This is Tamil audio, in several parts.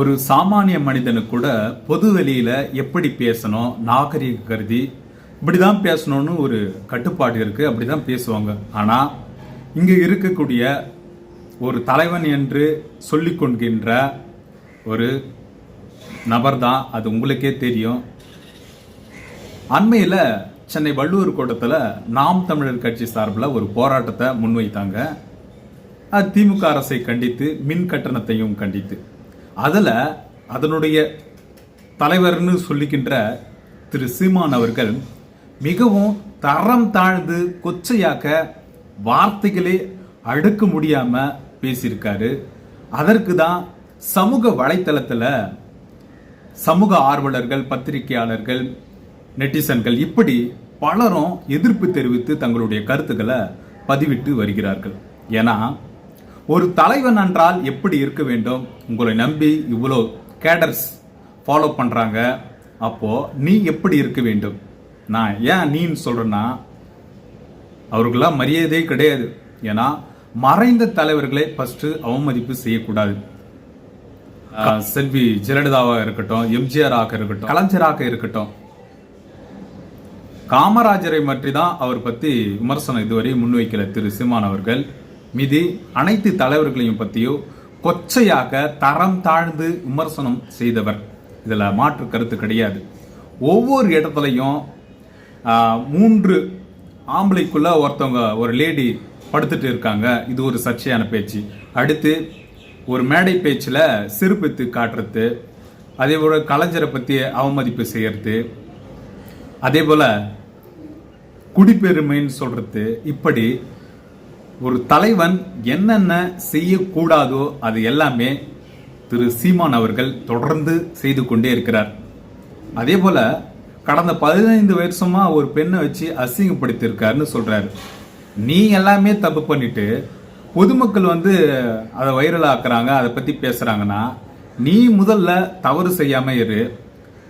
ஒரு சாமானிய மனிதனுக்கு கூட பொது வெளியில எப்படி பேசணும் நாகரிக கருதி இப்படிதான் பேசணும்னு ஒரு கட்டுப்பாடு இருக்கு அப்படிதான் பேசுவாங்க. ஆனா இங்க இருக்கக்கூடிய ஒரு தலைவன் என்று சொல்லிக்கொள்கின்ற ஒரு நபர் தான் அது உங்களுக்கே தெரியும். அண்மையில் சென்னை வள்ளுவர் கூட்டத்தில் நாம் தமிழர் கட்சி சார்பில் ஒரு போராட்டத்தை முன்வைத்தாங்க. அது திமுக அரசை கண்டித்து மின் கட்டணத்தையும் கண்டித்து. அதில் அதனுடைய தலைவர்னு சொல்லிக்கின்ற திரு சீமான் அவர்கள் மிகவும் தரம் தாழ்ந்து கொச்சையாக்க வார்த்தைகளே அடுக்க முடியாமல் பேசியிருக்காரு. அதற்கு தான் சமூக வலைத்தளத்தில் சமூக ஆர்வலர்கள் பத்திரிகையாளர்கள் நெட்டிசன்கள் இப்படி பலரும் எதிர்ப்பு தெரிவித்து தங்களுடைய கருத்துக்களை பதிவிட்டு வருகிறார்கள். ஏன்னா ஒரு தலைவன் என்றால் எப்படி இருக்க வேண்டும்? உங்களை நம்பி இவ்வளோ கேடர்ஸ் ஃபாலோ பண்றாங்க. அப்போ நீ எப்படி இருக்க வேண்டும்? நான் ஏன் நீன்னு சொல்றேன்னா அவர்களாம் மரியாதையே கிடையாது. ஏன்னா மறைந்த தலைவர்களை ஃபர்ஸ்ட் அவமதிப்பு செய்யக்கூடாது. செல்வி ஜெயலலிதாவாக இருக்கட்டும் எம்ஜிஆர் ஆக இருக்கட்டும் கலைஞராக இருக்கட்டும். காமராஜரை பற்றி தான் அவர் பத்தி விமர்சனம் இதுவரை முன்வைக்கல திரு சீமான் அவர்கள். மீது அனைத்து தலைவர்களையும் பற்றியோ கொச்சையாக தரம் தாழ்ந்து விமர்சனம் செய்தவர். இதில் மாற்று கருத்து கிடையாது. ஒவ்வொரு இடத்துலையும் மூன்று ஆம்பளைக்குள்ளே ஒருத்தவங்க ஒரு லேடி படுத்துட்டு இருக்காங்க. இது ஒரு சர்ச்சையான பேச்சு. அடுத்து ஒரு மேடை பேச்சில் சிறுபித்து காட்டுறது அதே போல் கலைஞரை பற்றி அவமதிப்பு செய்கிறது அதே போல் குடிப்பெருமைன்னு சொல்கிறது இப்படி ஒரு தலைவன் என்னென்ன செய்யக்கூடாதோ அது எல்லாமே திரு சீமான் அவர்கள் தொடர்ந்து செய்து கொண்டே இருக்கிறார். அதே போல கடந்த பதினைந்து வருஷமா ஒரு பெண்ணை வச்சு அசிங்கப்படுத்தியிருக்காருன்னு சொல்றாரு. நீ எல்லாமே தப்பு பண்ணிட்டு பொதுமக்கள் வந்து அதை வைரலாக்குறாங்க அதை பத்தி பேசுறாங்கன்னா நீ முதல்ல தவறு செய்யாம இரு.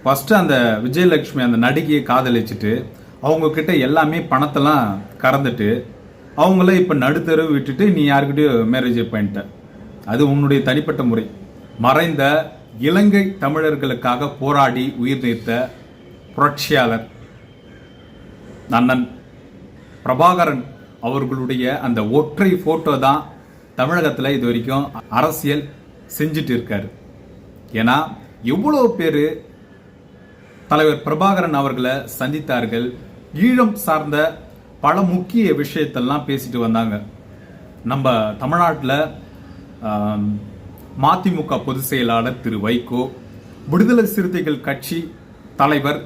ஃபஸ்ட்டு அந்த விஜயலட்சுமி அந்த நடிகையை காதலிச்சுட்டு அவங்கக்கிட்ட எல்லாமே பணத்தெல்லாம் கறந்துட்டு அவங்கள இப்போ நடுத்தரவு விட்டுட்டு நீ யாருக்கிட்டையும் மேரேஜ் பண்ணிட்ட. அது உன்னுடைய தனிப்பட்ட முறை. மறைந்த இலங்கை தமிழர்களுக்காக போராடி உயிர் நீத்த புரட்சியாளர் அண்ணன் பிரபாகரன் அவர்களுடைய அந்த ஒற்றை போட்டோ தான் தமிழகத்தில் இது வரைக்கும் அரசியல் செஞ்சுட்டு இருக்காரு. ஏன்னா எவ்வளோ பேர் தலைவர் பிரபாகரன் அவர்களை சந்தித்தார்கள் ஈழம் சார்ந்த பல முக்கிய விஷயத்தெல்லாம் பேசிட்டு வந்தாங்க. நம்ம தமிழ்நாட்டில் மதிமுக பொதுச் செயலாளர் திரு வைகோ விடுதலை சிறுத்தைகள் கட்சி தலைவர்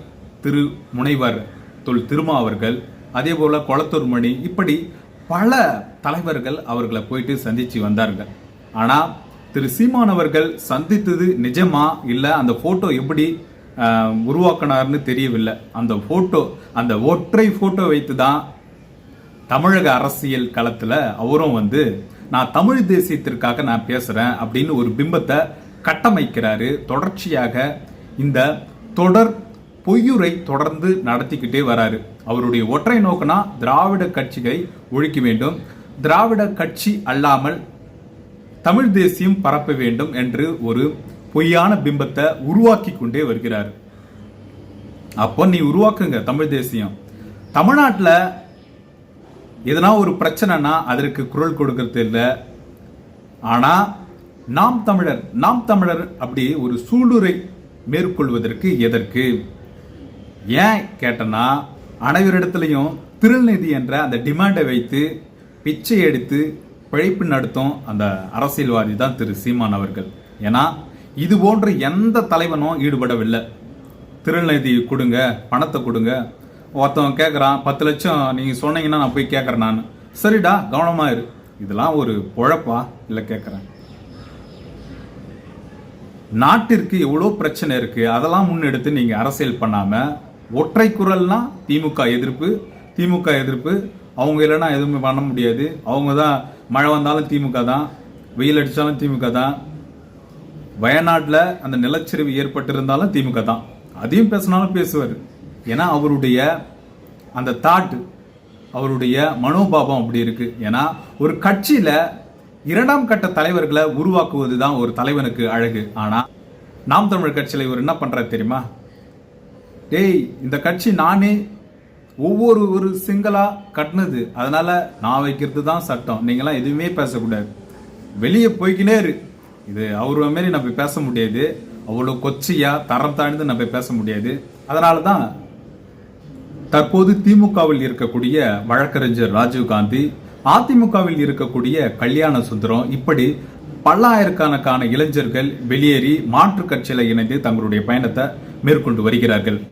திரு முனைவர் தொல் திருமா அவர்கள் அதே போல் குளத்தூர் மணி இப்படி பல தலைவர்கள் அவர்களை போயிட்டு சந்திச்சு வந்தார்கள். ஆனால் திரு சீமான் அவர்கள் சந்தித்தது நிஜமா இல்லை அந்த ஃபோட்டோ எப்படி உருவாக்கினார்னு தெரியவில்லை. அந்த ஃபோட்டோ அந்த ஒற்றை ஃபோட்டோ வைத்து தான் தமிழக அரசியல் களத்தில் அவரும் வந்து நான் தமிழ் தேசியத்திற்காக நான் பேசுகிறேன் அப்படின்னு ஒரு பிம்பத்தை கட்டமைக்கிறாரு. தொடர்ச்சியாக இந்த தொடர் பொய்யுரை தொடர்ந்து நடத்திக்கிட்டே வராரு. அவருடைய ஒற்றை நோக்கனா திராவிட கட்சிகளை ஒழிக்க வேண்டும். திராவிட கட்சி அல்லாமல் தமிழ் தேசியம் பரப்ப வேண்டும் என்று ஒரு பொய்யான பிம்பத்தை உருவாக்கி கொண்டே வருகிறார். அப்போ நீ உருவாக்குங்க தமிழ் தேசியம். தமிழ்நாட்டில் எதனா ஒரு பிரச்சனைனா அதற்கு குரல் கொடுக்கறது இல்லை. ஆனால் நாம் தமிழர் நாம் தமிழர் அப்படி ஒரு சூளுரை மேற்கொள்வதற்கு எதற்கு? ஏன் கேட்டனா அனைவரிடத்துலையும் திருநிதி என்ற அந்த டிமாண்டை வைத்து பிச்சை எடுத்து பிழைப்பு நடத்தும் அந்த அரசியல்வாதி தான் திரு சீமான் அவர்கள். ஏன்னா இது போன்ற எந்த தலைவனும் ஈடுபடவில்லை. திருநிதி கொடுங்க பணத்தை கொடுங்க ஒருத்தவன் கேட்குறான் பத்து லட்சம் நீங்கள் சொன்னீங்கன்னா நான் போய் கேட்குறேன் நான். சரிடா கவனமாக இரு. இதெல்லாம் ஒரு பொழப்பா? இல்லை கேட்குறேன் நாட்டிற்கு எவ்வளோ பிரச்சனை இருக்குது அதெல்லாம் முன்னெடுத்து நீங்கள் அரசியல் பண்ணாமல் ஒற்றை குரல்னா திமுக எதிர்ப்பு திமுக எதிர்ப்பு. அவங்க இல்லைன்னா எதுவுமே பண்ண முடியாது. அவங்க தான் மழை வந்தாலும் திமுக தான் வெயில் அடித்தாலும் திமுக தான். வயநாட்டில் அந்த நிலச்சரிவு ஏற்பட்டிருந்தாலும் திமுக தான். அதையும் பேசினாலும் பேசுவார். ஏன்னா அவருடைய அந்த தாட் அவருடைய மனோபாவம் அப்படி இருக்கு. ஏன்னா ஒரு கட்சியில இரண்டாம் கட்ட தலைவர்களை உருவாக்குவது தான் ஒரு தலைவனுக்கு அழகு. ஆனா நாம் தமிழ் கட்சியில் இவர் என்ன பண்ணுறாரு தெரியுமா? டேய் இந்த கட்சி நானே ஒவ்வொரு ஒரு சிங்களாக கட்டினது. அதனால நான் வைக்கிறது தான் சட்டம். நீங்களாம் எதுவுமே பேசக்கூடாது. வெளியே போய்க்கினே இரு. இது அவர் மாரி நம்ம பேச முடியாது. அவ்வளோ கொச்சையாக தரம் தாழ்ந்து நம்ம பேச முடியாது. அதனால தான் தற்போது திமுகவில் இருக்கக்கூடிய வழக்கறிஞர் ராஜீவ்காந்தி அதிமுகவில் இருக்கக்கூடிய கல்யாண சுந்தரம் இப்படி பல்லாயிரக்கணக்கான இளைஞர்கள் வெளியேறி மாற்றுக் கட்சியில இணைந்து தங்களுடைய பயணத்தை மேற்கொண்டு வருகிறார்கள்.